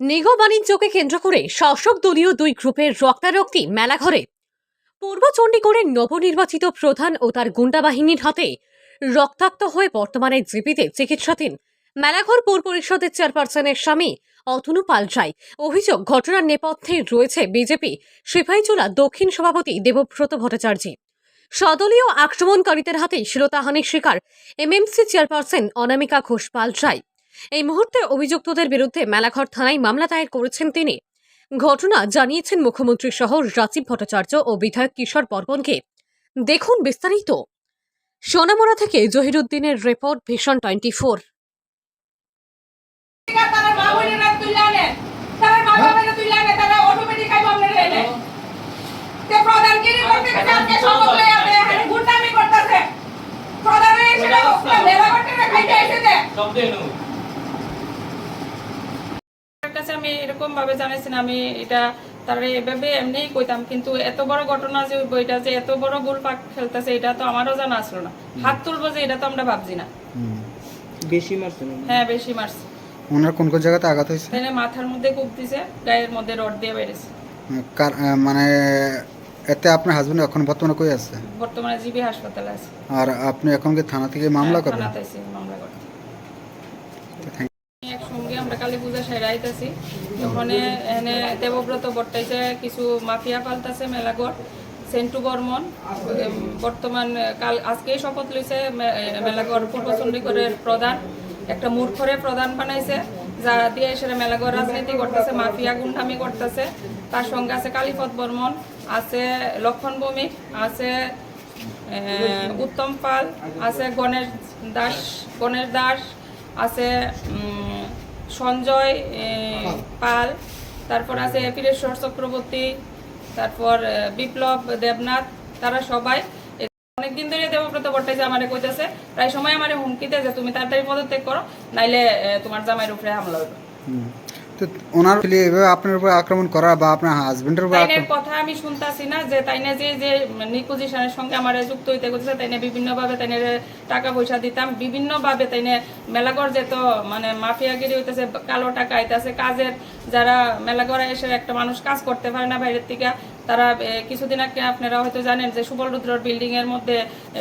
নিগ বাণিজ্যকে কেন্দ্র করে শাসক দলীয় দুই গ্রুপের রক্তারক্তি মেলাঘরে। পূর্ব চণ্ডীগড়ের নবনির্বাচিত প্রধান ও তার গুন্ডা বাহিনীর হাতে রক্তাক্ত হয়ে বর্তমানে জীবিতে চিকিৎসাধীন মেলাঘর পৌর পরিষদের চেয়ারপারসনের স্বামী অতনু পালচাই অভিযোগ, ঘটনার নেপথ্যে রয়েছে বিজেপি সিপাহীজোলা দক্ষিণ সভাপতি দেবব্রত ভট্টাচার্য। সদলীয় আক্রমণকারীদের হাতে শিরতাহানির শিকার এমএমসি চেয়ারপারসন অনামিকা ঘোষ পালচাই এই মুহূর্তে অভিযুক্তদের বিরুদ্ধে মেলাঘর থানায় মামলা দায়ের করেছেন তিনি। ঘটনা জানিয়েছেন মুখ্যমন্ত্রী সহ রাজীব ভট্টাচার্য ও বিধায়ক কিশোর বর্মনকে। দেখুন বিস্তারিত। সোনামুড়া থেকে জহিরুদ্দিনের রিপোর্ট ভীষণ টোয়েন্টি ফোর। আমি এরকম ভাবে জানাইছি না আমি এটা তার এভাবে এমনিই কইতাম কিন্তু এত বড় ঘটনা যে বইটা যে এত বড় গোল পাক খেলতেছে এটা তো আমারও জানা আসলো না। হাত তুলবো যে এটা তো আমরা ভাবছি না। বেশি মারছে হ্যাঁ। বেশি মারছে। ওনার কোন কোন জায়গাতে আঘাত হয়েছে? তাই মাথার মধ্যে কূপ দিছে গায়ের মধ্যে রড দিয়ে বেড়েছে। কার মানে এতে আপনার হাজবেন্ড এখন বর্তমানে কই আছে? বর্তমানে জিবি হাসপাতালে আছে। আর আপনি এখন কি থানা থেকে মামলা হ্যাঁ, করবেন থানাতে আছি মামলা করতে Thank একসঙ্গে আমরা কালী পূজা সেরে আইতাছি ওখানে এনে দেবব্রত বর্তাইছে, কিছু মাফিয়া পাল্টাছে মেলাগড় সেন্টু বর্মন বর্তমান, কাল আজকেই শপথ লইছে মেলাগড় পূর্ব চণ্ডীগড়ের প্রধান। একটা মূর্খরে প্রধান বানাইছে, যা দিয়ে সেটা মেলাগড় রাজনীতি করতেছে, মাফিয়া গুন্ডামি করতেছে। তার সঙ্গে আছে কালীপদ বর্মন, আছে লক্ষণ ভৌমিক, আছে উত্তম পাল, আছে গণেশ দাস গণেশ দাস, আছে সঞ্জয় পাল। তারপর আছে বীরেশ্বর চক্রবর্তী তারপর বিপ্লব দেবনাথ তারা সবাই। অনেকদিন ধরে দেবব্রত ভট্টাচার্য আমারে কইতেছে প্রায় সময় আমারে হুমকিতে যে তুমি তাড়াতাড়ি পদত্যাগ করো নাইলে তোমার জামাইয়ের উপরে হামলা হবে হুম। তো ওনার এভাবে আপনার উপর আক্রমণ করা বা আপনার হাজবেন্ডের উপর তাইনের কথা আমি শুনতাছি না যে তাইনে যে যে নিকুজিশনের সঙ্গে আমার যুক্ত হইতে তাইনে তাইনের টাকা পয়সা দিতাম। বিভিন্ন ভাবে তাইনে মেলাগড় যেত মানে মাফিয়াগিরি হইতেছে কালো টাকা আইতাছে। কাজের যারা মেলাগড়ে এসে একটা মানুষ কাজ করতে পারে না বাইরের থেকে তারা কিছুদিন আগে আপনারা হয়তো জানেন যে সুবল রুদ্রর বিল্ডিং এর মধ্যে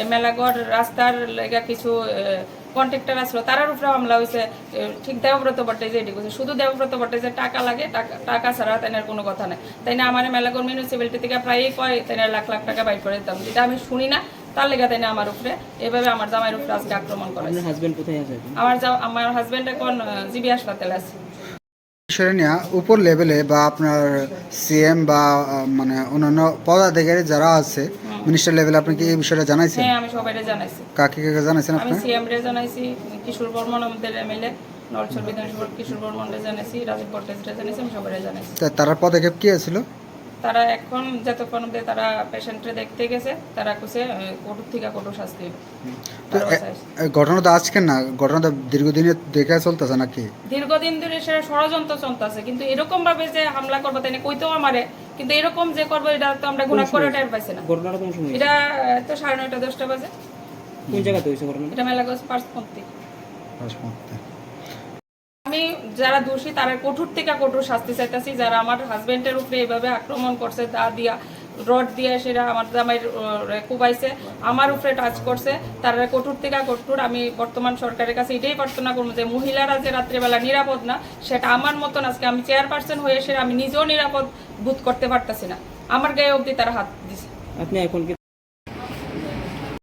মেলাগড় রাস্তার লেগা কিছু কন্ট্রাক্টর আসলো। তারার উপরে হামলা হয়েছে। ঠিক দেবব্রত ভট্টাচার্য এটি করছে শুধু দেবব্রত ভট্টাচার্য টাকা লাগে টাকা টাকা ছাড়া তাইনার কোনো কথা নাই। তাই না আমার মেলাগড় মিউনিসিপ্যালিটি থেকে প্রায়ই কয় তাইনার লাখ লাখ টাকা বাইর করে দিতাম। যেটা আমি শুনি না তার লেগে তাই না আমার উপরে। এভাবে আমার জামাইয়ের উপরে আজকে আক্রমণ করে? আমার যা- আমার হাজবেন্ড এখন জিবি হাসপাতালে আছে। বিষয় নেওয়া উপর লেভেলে বা আপনার সিএম বা মানে অন্যান্য পদাধিকারী যারা আছে মিনিস্টার লেভেলে আপনি কি এই বিষয়টা জানাইছেন? হ্যাঁ আমি সবাইকে জানাইছি। কাকে কাকে জানাইছেন আপনি আমি সিএম রে জানাইছি কিশোর বর্মন আমাদের এমএলএ নলছর বিধানসভার কিশোর বর্মন রে জানাইছি রাজীব ভট্টাচার্য জানাইছি আমি সবাইকে জানাইছি। তার পদক্ষেপ কি ছিল তারা এখন যতক্ষণ অব্দি তারা পেশেন্টে দেখতে গেছে তারা কুছে কঠোর থেকে কঠোর শাস্তি। ঘটনা তো আজকে না ঘটনা তো দীর্ঘদিনের দেখে চলতেছে নাকি? দীর্ঘদিন ধরে সেটা ষড়যন্ত্র চলতেছে কিন্তু এরকম ভাবে যে হামলা করব তাই না? কইতেও আমারে কিন্তু এরকম যে করব এটা তো আমরা গুণা করে টের পাইছি না। ঘটনাটা কোন সময় এটা তো সাড়ে নয়টা দশটা বাজে। কোন জায়গাতে হয়েছে ঘটনাটা? এটা মেলাগঞ্জ পার্সপন্থী। হাসপাতালে। যারা দোষী, তারা কঠোর থেকে কঠোর শাস্তি চাইতেছি। যারা আমার হাজবেন্ডের উপরে এইভাবে আক্রমণ করছে, দা দিয়া রড দিয়ে সেটা আমার জামাই কুবাইছে, আমার উপরে টাচ করছে, তারা কঠোর থেকে কঠোর। আমি বর্তমান সরকারের কাছে এটাই প্রার্থনা করব যে, মহিলারা যে রাত্রেবেলা নিরাপদ না, সেটা আমার মতন আজকে আমি চেয়ারপারসন হয়ে এসে আমি নিজেও নিরাপদ বোধ করতে পারতেছি না। আমার গায়ে অবধি তারা হাত দিছে। আপনি এখন